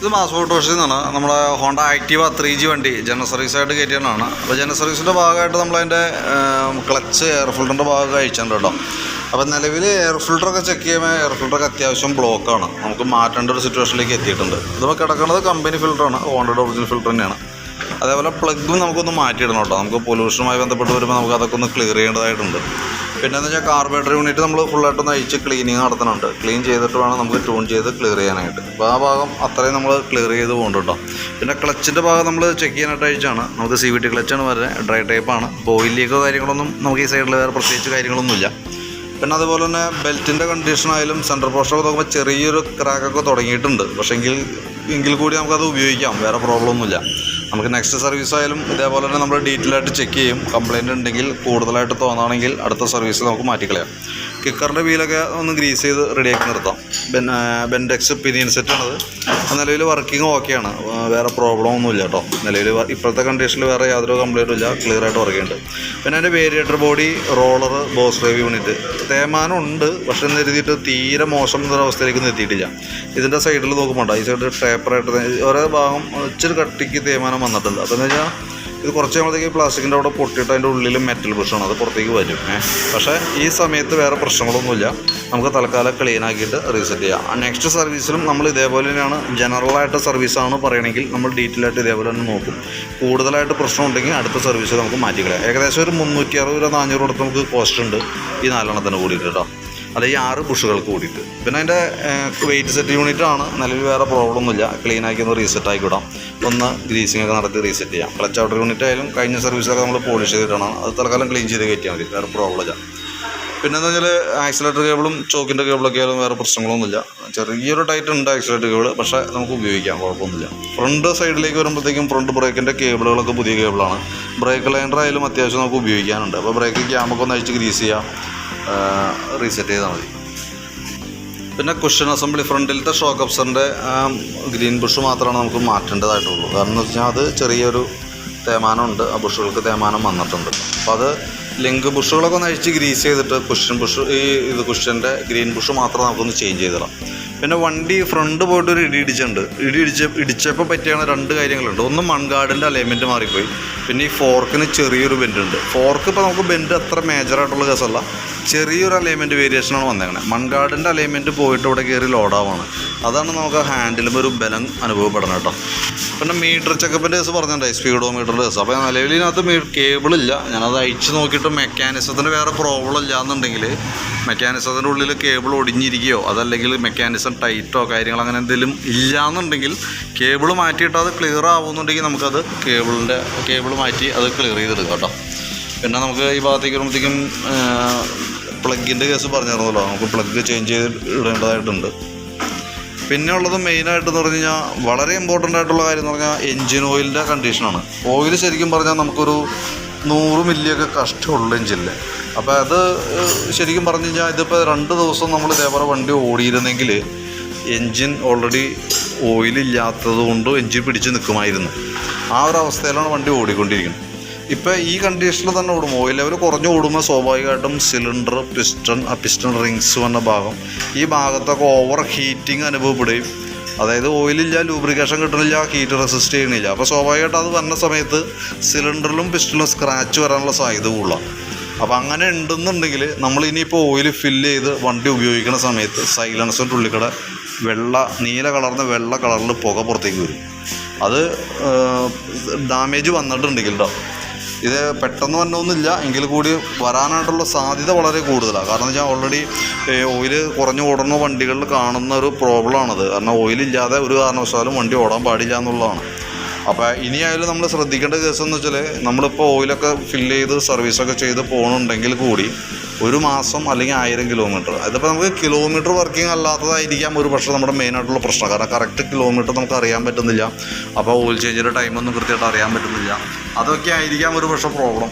ഇത് മാസ് മോട്ടോഴ്സിൽ നിന്നാണ് നമ്മുടെ ഹോണ്ട ആക്റ്റീവ ത്രീ ജി വണ്ടി ജനറൽ സർവീസായിട്ട് കയറ്റിയതാണ്. അപ്പോൾ ജനറൽ സർവീസിന്റെ ഭാഗമായിട്ട് നമ്മളതിന്റെ ക്ലച്ച് എയർ ഫിൽറ്ററിന്റെ ഭാഗം അയച്ചിട്ടുണ്ട് കേട്ടോ. അപ്പോൾ നിലവിൽ എയർ ഫിൽറ്ററൊക്കെ ചെക്ക് ചെയ്യുമ്പോൾ എയർ ഫിൽറ്ററൊക്കെ അത്യാവശ്യം ബ്ലോക്കാണ് നമുക്ക് മാറ്റേണ്ട ഒരു സിറ്റുവേഷനിലേക്ക് എത്തിയിട്ടുണ്ട്. ഇതിപ്പോൾ കിടക്കുന്നത് കമ്പനി ഫിൽറ്ററാണ് ഹോണ്ടയുടെ ഒറിജിനൽ ഫിൽറ്റർ തന്നെയാണ്. അതേപോലെ പ്ലഗും നമുക്കൊന്ന് മാറ്റിയിടണം കേട്ടോ. നമുക്ക് പൊല്യൂഷനുമായി ബന്ധപ്പെട്ട് വരുമ്പോൾ നമുക്ക് അതൊക്കെ ഒന്ന് ക്ലിയർ ചെയ്യേണ്ടതായിട്ടുണ്ട്. പിന്നെ വെച്ചാൽ കാർബേറ്റർ യൂണിറ്റ് നമ്മൾ ഫുള്ളായിട്ടൊന്ന് അഴിച്ച് ക്ലീനിങ് നടത്തുന്നുണ്ട് ക്ലീൻ ചെയ്തിട്ട് വേണം നമുക്ക് ട്യൂൺ ചെയ്ത് ക്ലിയർ ചെയ്യാനായിട്ട്. അപ്പോൾ ആ ഭാഗം അത്രയും നമ്മൾ ക്ലിയർ ചെയ്ത് പോകുന്നുണ്ടോ പിന്നെ ക്ലച്ചിന്റെ ഭാഗം നമ്മൾ ചെക്ക് ചെയ്യാനായിട്ട് അഴിച്ചാണ്. നമുക്ക് സി വി ടി ക്ലച്ചാണ് വരുന്നത്. ഡ്രൈ ടൈപ്പാണ് ഓയിൽ ലീക്കോ കാര്യങ്ങളൊന്നും നമുക്ക് ഈ സൈഡിൽ വേറെ പ്രത്യേകിച്ച് കാര്യങ്ങളൊന്നുമില്ല. പിന്നെ അതുപോലെ തന്നെ ബെൽറ്റിന്റെ കണ്ടീഷൻ ആയാലും സെൻട്രൽ പോസ്റ്റൊക്കെ നോക്കുമ്പോൾ ചെറിയൊരു ക്രാക്കൊക്കെ തുടങ്ങിയിട്ടുണ്ട്. പക്ഷേ എങ്കിൽ കൂടി നമുക്കത് ഉപയോഗിക്കാം. വേറെ പ്രോബ്ലം ഒന്നുമില്ല. നമുക്ക് നെക്സ്റ്റ് സർവീസ് ആയാലും ഇതേപോലെ തന്നെ നമ്മൾ ഡീറ്റെയിൽ ആയിട്ട് ചെക്ക് ചെയ്യും. കംപ്ലയിന്റ് ഉണ്ടെങ്കിൽ കൂടുതലായിട്ട് തോന്നുകയാണെങ്കിൽ അടുത്ത സർവീസ് നമുക്ക് മാറ്റിക്കളയാം. കിക്കറിന്റെ വീലൊക്കെ ഒന്ന് ഗ്രീസ് ചെയ്ത് റെഡിയാക്കി നിർത്താം. ബെൻ ബെൻഡെക്സ് പിനിയൻ സെറ്റാണത് നിലവിൽ വർക്കിംഗ് ഓക്കെയാണ് വേറെ പ്രോബ്ലം ഒന്നുമില്ല കേട്ടോ നിലവിൽ ഇപ്പോഴത്തെ കണ്ടീഷനിൽ വേറെ യാതൊരു കംപ്ലൈന്റും ഇല്ല. ക്ലിയർ ആയിട്ട് വർക്ക് ചെയ്യുന്നുണ്ട് പിന്നെ അതിന്റെ variator body roller boss drive unit തേമാനം ഉണ്ട്. പക്ഷെ എന്ന് കരുതിയിട്ട് തീരെ മോശം എന്നൊരവസ്ഥയിലേക്കൊന്നും എത്തിയിട്ടില്ല. ഇതിന്റെ സൈഡിൽ നോക്കുമ്പോൾ ഈ സൈഡിൽ ടേപ്പറായിട്ട് ഓരോ ഭാഗം ഇച്ചിരി കട്ടിക്ക് തേമാനം വന്നിട്ടുണ്ട്. അതെന്ന് വെച്ചാൽ ഇത് കുറച്ച് നമ്മളത്തേക്ക് പ്ലാസ്റ്റിക്കിന്റെ അവിടെ പൊട്ടിയിട്ട് അതിന്റെ ഉള്ളിൽ മെറ്റൽ ബ്രഷാണ് അത് പുറത്തേക്ക് വരും. പക്ഷേ ഈ സമയത്ത് വേറെ പ്രശ്നങ്ങളൊന്നുമില്ല. നമുക്ക് തൽക്കാലം ക്ലീൻ ആക്കിയിട്ട് റീസെറ്റ് ചെയ്യാം. നെക്സ്റ്റ് സർവീസിലും നമ്മൾ ഇതേപോലെ തന്നെയാണ് ജനറലായിട്ട് സർവീസാണ് പറയണമെങ്കിൽ നമ്മൾ ഡീറ്റെയിൽ ആയിട്ട് ഇതേപോലെ തന്നെ നോക്കും. കൂടുതലായിട്ട് പ്രശ്നം ഉണ്ടെങ്കിൽ അടുത്ത സർവീസ് നമുക്ക് മാറ്റിക്കളയാം. ഏകദേശം ഒരു മുന്നൂറ്റി അറുപത് രൂപ നാനൂറ് കൊടുത്ത് നമുക്ക് കോസ്റ്റ് ഉണ്ട് ഈ നാലെണ്ണത്തിന് കൂടിയിട്ട് കേട്ടോ. അത് ഈ ആറ് ബുഷുകൾക്ക് കൂടിയിട്ട്. പിന്നെ അതിന്റെ വെയിറ്റ് സെറ്റ് യൂണിറ്റ് ആണ്. നിലവിൽ വേറെ പ്രോബ്ലം ഒന്നുമില്ല. ക്ലീൻ ആക്കി ഒന്ന് റീസെറ്റ് ആക്കി വിടാം. ഒന്ന് ഗ്രീസിംഗ് ഒക്കെ നടത്തി റീസെറ്റ് ചെയ്യാം. ക്ലച്ച് ഔട്ടർ യൂണിറ്റ് ആയാലും കഴിഞ്ഞ സർവീസൊക്കെ നമ്മൾ പോളിഷ് ചെയ്തിട്ടാണ്. അത് തൽക്കാലം ക്ലീൻ ചെയ്ത് കയറ്റിയാൽ മതി. വേറെ പ്രോബ്ലം ഇല്ല. പിന്നെ എന്താ വെച്ചാൽ ആക്സിലേറ്റർ കേബിളും ചോക്കിന്റെ കേബിളൊക്കെ ആയാലും വേറെ പ്രശ്നങ്ങളൊന്നുമില്ല. ചെറിയൊരു ടൈറ്റ് ഉണ്ട് ആക്സിലേറ്റർ കേബിൾ പക്ഷേ നമുക്ക് ഉപയോഗിക്കാം. കുഴപ്പമൊന്നുമില്ല. ഫ്രണ്ട് സൈഡിലേക്ക് വരുമ്പോഴത്തേക്കും ഫ്രണ്ട് ബ്രേക്കിന്റെ കേബിളുകളൊക്കെ പുതിയ കേബിളാണ് ബ്രേക്ക് ലൈൻഡർ ആയാലും അത്യാവശ്യം നമുക്ക് ഉപയോഗിക്കാനുണ്ട്. അപ്പോൾ ബ്രേക്ക് ക്യാമൊക്കെ ഒന്ന് അഴിച്ച് ഗ്രീസ് ചെയ്യാം. റീസെറ്റ് ചെയ്താൽ മതി. പിന്നെ കുഷൻ അസംബ്ലി ഫ്രണ്ടിലത്തെ ഷോക്ക് അപ്സറിന്റെ ഗ്രീൻ ബുഷ് മാത്രമാണ് നമുക്ക് മാറ്റേണ്ടതായിട്ടുള്ളൂ. കാരണം എന്ന് വെച്ചാൽ അത് ചെറിയൊരു തേമാനമുണ്ട് ആ ബുഷുകൾക്ക് തേമാനം വന്നിട്ടുണ്ട്. അപ്പോൾ അത് ലിങ്ക് ബുഷുകളൊക്കെ ഒന്ന് അഴിച്ച് ഗ്രീസ് ചെയ്തിട്ട് കുഷൻ ബുഷ് ഈ ഇത് കുഷന്റെ ഗ്രീൻ ബുഷ് മാത്രം നമുക്കൊന്ന് ചേഞ്ച് ചെയ്തിടാം. പിന്നെ വണ്ടി ഫ്രണ്ട് പോയിട്ട് ഒരു ഇടി ഇടിച്ചിട്ടുണ്ട്. ഇടി ഇടിച്ച ഇടിച്ചപ്പോൾ പറ്റിയാണ് രണ്ട് കാര്യങ്ങളുണ്ട്. ഒന്ന് മൺഗാർഡിന്റെ അലൈൻമെന്റ് മാറിപ്പോയി. പിന്നെ ഈ ഫോർക്കിന് ചെറിയൊരു ബെൻഡ് ഉണ്ട്. ഫോർക്ക് ഇപ്പോൾ നമുക്ക് ബെൻഡ് അത്ര മേജറായിട്ടുള്ള കേസല്ല. ചെറിയൊരു അലൈൻമെന്റ് വേരിയേഷനാണ് വന്നേക്കണേ. മൺഗാർഡിന്റെ അലൈൻമെന്റ് പോയിട്ട് ഇവിടെ കയറി ലോഡാവാണ് അതാണ് നമുക്ക് ഹാൻഡിലും ഒരു ബലം അനുഭവപ്പെടണം കേട്ടോ. പിന്നെ മീറ്റർ ചെക്കപ്പിന്റെ കേസ് പറഞ്ഞിട്ടുണ്ടായി സ്പീഡോ മീറ്ററിന്റെ കേസ് അപ്പോൾ നിലവിൽ ഇതിനകത്ത് മീ കേബിളില്ല ഞാനത് അയച്ച് നോക്കിയിട്ട് മെക്കാനിസത്തിന് വേറെ പ്രോബ്ലം ഇല്ല എന്നുണ്ടെങ്കിൽ മെക്കാനിസത്തിന്റെ ഉള്ളിൽ കേബിൾ ഒടിഞ്ഞിരിക്കുകയോ അതല്ലെങ്കിൽ മെക്കാനിസം ടൈറ്റോ കാര്യങ്ങൾ അങ്ങനെ എന്തെങ്കിലും ഇല്ല എന്നുണ്ടെങ്കിൽ കേബിൾ മാറ്റിയിട്ട് അത് ക്ലിയർ ആവുന്നുണ്ടെങ്കിൽ നമുക്കത് കേബിളിന്റെ കേബിൾ മാറ്റി അത് ക്ലിയർ ചെയ്തെടുക്കാം കേട്ടോ. പിന്നെ നമുക്ക് ഈ ഭാഗത്തേക്ക് വരുമ്പോഴത്തേക്കും പ്ലഗിന്റെ കേസ് പറഞ്ഞിരുന്നല്ലോ നമുക്ക് പ്ലഗ് ചേഞ്ച് ചെയ്ത് ഇടേണ്ടതായിട്ടുണ്ട് പിന്നെ ഉള്ളത് മെയിനായിട്ട് എന്ന് പറഞ്ഞു കഴിഞ്ഞാൽ വളരെ ഇമ്പോർട്ടന്റ് ആയിട്ടുള്ള കാര്യം എന്ന് പറഞ്ഞാൽ എൻജിൻ ഓയിലിന്റെ കണ്ടീഷനാണ് ഓയിൽ ശരിക്കും പറഞ്ഞാൽ നമുക്കൊരു നൂറ് മില്ലിയൊക്കെ കഷ്ടമുള്ള എഞ്ചിനിൽ അപ്പോൾ അത് ശരിക്കും പറഞ്ഞു കഴിഞ്ഞാൽ ഇതിപ്പോൾ രണ്ട് ദിവസം നമ്മൾ ഇതേപോലെ വണ്ടി ഓടിയിരുന്നെങ്കിൽ എൻജിൻ ഓൾറെഡി ഓയിലില്ലാത്തത് കൊണ്ട് എൻജിൻ പിടിച്ച് നിൽക്കുമായിരുന്നു. ആ ഒരു അവസ്ഥയിലാണ് വണ്ടി ഓടിക്കൊണ്ടിരിക്കുന്നത്. ഇപ്പോൾ ഈ കണ്ടീഷനിൽ തന്നെ ഓടും. ഓയിൽ ലെവൽ കുറഞ്ഞ് ഓടുമ്പോൾ സ്വാഭാവികമായിട്ടും സിലിണ്ടർ പിസ്റ്റൺ ആ പിസ്റ്റൺ റിങ്സ് വന്ന ഭാഗം ഈ ഭാഗത്തൊക്കെ ഓവർ ഹീറ്റിംഗ് അനുഭവപ്പെടുകയും അതായത് ഓയിലില്ല ലൂബ്രിക്കേഷൻ കിട്ടണില്ല ഹീറ്റ് റെസിസ്റ്റ് ചെയ്യണില്ല അപ്പോൾ സ്വാഭാവികമായിട്ട് അത് വന്ന സമയത്ത് സിലിണ്ടറിലും പിസ്റ്റണിലും സ്ക്രാച്ച് വരാനുള്ള സാധ്യത കൂടുതലാണ്. അപ്പോൾ അങ്ങനെ ഉണ്ടെന്നുണ്ടെങ്കിൽ നമ്മൾ ഇനിയിപ്പോൾ ഓയിൽ ഫില്ല് ചെയ്ത് വണ്ടി ഉപയോഗിക്കുന്ന സമയത്ത് സൈലൻസറിന്റെ ഉള്ളിക്കടെ വെള്ള നീല കളർന്ന വെള്ള കളറിൽ പുക പുറത്തേക്ക് വരും. അത് ഡാമേജ് വന്നിട്ടുണ്ടെങ്കിൽ കേട്ടോ. ഇത് പെട്ടെന്ന് വന്നൊന്നുമില്ല. എങ്കിൽ കൂടി വരാനായിട്ടുള്ള സാധ്യത വളരെ കൂടുതലാണ് കാരണം വെച്ചാൽ ഓൾറെഡി ഓയിൽ കുറഞ്ഞു ഓടുന്ന വണ്ടികളിൽ കാണുന്ന ഒരു പ്രോബ്ലമാണത് കാരണം ഓയിലില്ലാതെ ഒരു കാരണവശാലും വണ്ടി ഓടാൻ പാടില്ല എന്നുള്ളതാണ്. അപ്പോൾ ഇനിയായാലും നമ്മൾ ശ്രദ്ധിക്കേണ്ട കേസ് എന്ന് വെച്ചാൽ നമ്മളിപ്പോൾ ഓയിലൊക്കെ ഫില്ല് ചെയ്ത് സർവീസൊക്കെ ചെയ്ത് പോകണമെന്നുണ്ടെങ്കിൽ കൂടി ഒരു മാസം അല്ലെങ്കിൽ ആയിരം കിലോമീറ്റർ അതിപ്പോൾ നമുക്ക് കിലോമീറ്റർ വർക്കിംഗ് അല്ലാത്തതായിരിക്കാം ഒരു പക്ഷേ നമ്മുടെ മെയിനായിട്ടുള്ള പ്രശ്നം. കാരണം കറക്റ്റ് കിലോമീറ്റർ നമുക്ക് അറിയാൻ പറ്റുന്നില്ല. അപ്പോൾ ഓയിൽ ചേഞ്ചിന്റെ ടൈമൊന്നും കൃത്യമായിട്ട് അറിയാൻ പറ്റുന്നില്ല. അതൊക്കെ ആയിരിക്കാം ഒരു പക്ഷേ പ്രോബ്ലം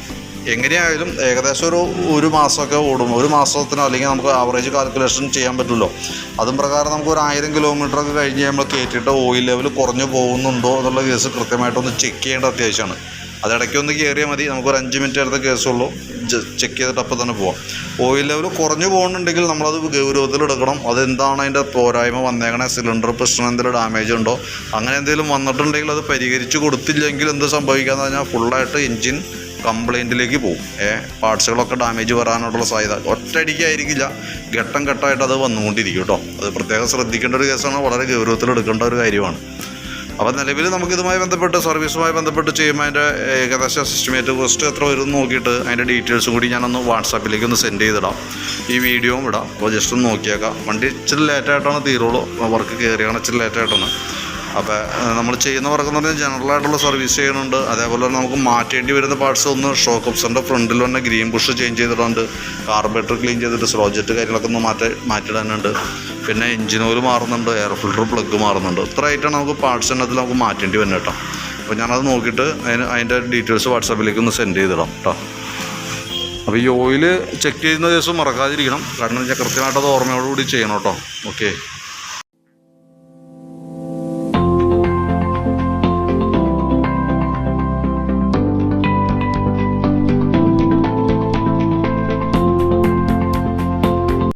എങ്ങനെയായാലും ഏകദേശം ഒരു ഒരു മാസമൊക്കെ ഓടും. ഒരു മാസത്തിനോ അല്ലെങ്കിൽ നമുക്ക് ആവറേജ് കാൽക്കുലേഷൻ ചെയ്യാൻ പറ്റുമല്ലോ അതും പ്രകാരം നമുക്ക് ഒരു ആയിരം കിലോമീറ്റർ ഒക്കെ കഴിഞ്ഞ് നമ്മൾ കയറ്റിയിട്ട് ഓയിൽ ലെവൽ കുറഞ്ഞു പോകുന്നുണ്ടോ എന്നുള്ള കേസ് കൃത്യമായിട്ടൊന്ന് ചെക്ക് ചെയ്യേണ്ട അത്യാവശ്യമാണ്. അതിടയ്ക്കൊന്ന് കയറിയാൽ മതി. നമുക്കൊരു അഞ്ച് മിനിറ്റ് അടുത്ത കേസുള്ളൂ ചെക്ക് ചെയ്തിട്ട് അപ്പോൾ തന്നെ പോവാം. ഓയിൽ ലെവൽ കുറഞ്ഞു പോകുന്നുണ്ടെങ്കിൽ നമ്മളത് ഗൗരവത്തിലെടുക്കണം അതെന്താണ് അതിന്റെ പോരായ്മ? വന്നേക്കണേ സിലിണ്ടർ പ്രശ്നം എന്തെങ്കിലും ഡാമേജ് ഉണ്ടോ? അങ്ങനെ എന്തെങ്കിലും വന്നിട്ടുണ്ടെങ്കിൽ അത് പരിഹരിച്ച് കൊടുത്തില്ലെങ്കിൽ എന്ത് സംഭവിക്കാന്ന് പറഞ്ഞാൽ ഫുള്ളായിട്ട് എൻജിൻ കംപ്ലൈന്റിലേക്ക് പോകും. ഏ പാർട്സുകളൊക്കെ ഡാമേജ് വരാനുള്ള സാധ്യത. ഒറ്റയടിക്കായിരിക്കില്ല. ഘട്ടം ഘട്ടമായിട്ട് അത് വന്നുകൊണ്ടിരിക്കും കേട്ടോ. അത് പ്രത്യേകം ശ്രദ്ധിക്കേണ്ട ഒരു കേസാണ്. വളരെ ഗൗരവത്തിൽ എടുക്കേണ്ട ഒരു കാര്യമാണ്. അപ്പോൾ നിലവിൽ നമുക്ക് ഇതുമായി ബന്ധപ്പെട്ട് സർവീസുമായി ബന്ധപ്പെട്ട് ചെയ്യുമ്പോൾ അതിന്റെ ഏകദേശം എസ്റ്റിമേറ്റ് കോസ്റ്റ് എത്ര വരും നോക്കിയിട്ട് അതിന്റെ ഡീറ്റെയിൽസും കൂടി ഞാനൊന്ന് വാട്സാപ്പിലേക്ക് ഒന്ന് സെൻഡ് ചെയ്തിടാം. ഈ വീഡിയോയും ഇടാം. അപ്പോൾ ജസ്റ്റ് ഒന്ന് നോക്കിയേക്കാം. വണ്ടി ഇച്ചിരി ലേറ്റായിട്ടാണ് തീരുള്ളൂ. വർക്ക് കയറിയാണ് ഇച്ചിരി ലേറ്റായിട്ടാണ് അപ്പോൾ നമ്മൾ ചെയ്യുന്ന വർക്ക് എന്ന് പറഞ്ഞാൽ ജനറൽ ആയിട്ടുള്ള സർവീസ് ചെയ്യുന്നുണ്ട്. അതേപോലെ തന്നെ നമുക്ക് മാറ്റേണ്ടി വരുന്ന പാർട്സ് ഒന്ന് ഷോക്ക് ഓപ്സറിന്റെ ഫ്രണ്ടിൽ തന്നെ ഗ്രീൻ ബുഷ് ചേഞ്ച് ചെയ്തിട്ടുണ്ട് കാർബറേറ്റർ ക്ലീൻ ചെയ്തിട്ട് സ്ലോജറ്റ് കാര്യങ്ങളൊക്കെ ഒന്ന് മാറ്റി മാറ്റിടാനുണ്ട്. പിന്നെ എഞ്ചിൻ ഓയിൽ മാറുന്നുണ്ട് എയർ ഫിൽട്ടർ പ്ലഗ് മാറുന്നുണ്ട്. ഇത്ര ആയിട്ടാണ് നമുക്ക് പാർട്സ് എണ്ണത്തിൽ നമുക്ക് മാറ്റേണ്ടി വരുന്നത് കേട്ടോ അപ്പോൾ ഞാനത് നോക്കിയിട്ട് അതിന് അതിന്റെ ഡീറ്റെയിൽസ് വാട്സാപ്പിലേക്ക് ഒന്ന് സെൻഡ് ചെയ്തിടാം കേട്ടോ അപ്പോൾ ഈ ഓയിൽ ചെക്ക് ചെയ്യുന്ന ദിവസം മറക്കാതിരിക്കണം. കാരണം കൃത്യമായിട്ട് അത് ഓർമ്മയോടുകൂടി ചെയ്യണം കേട്ടോ ഓക്കെ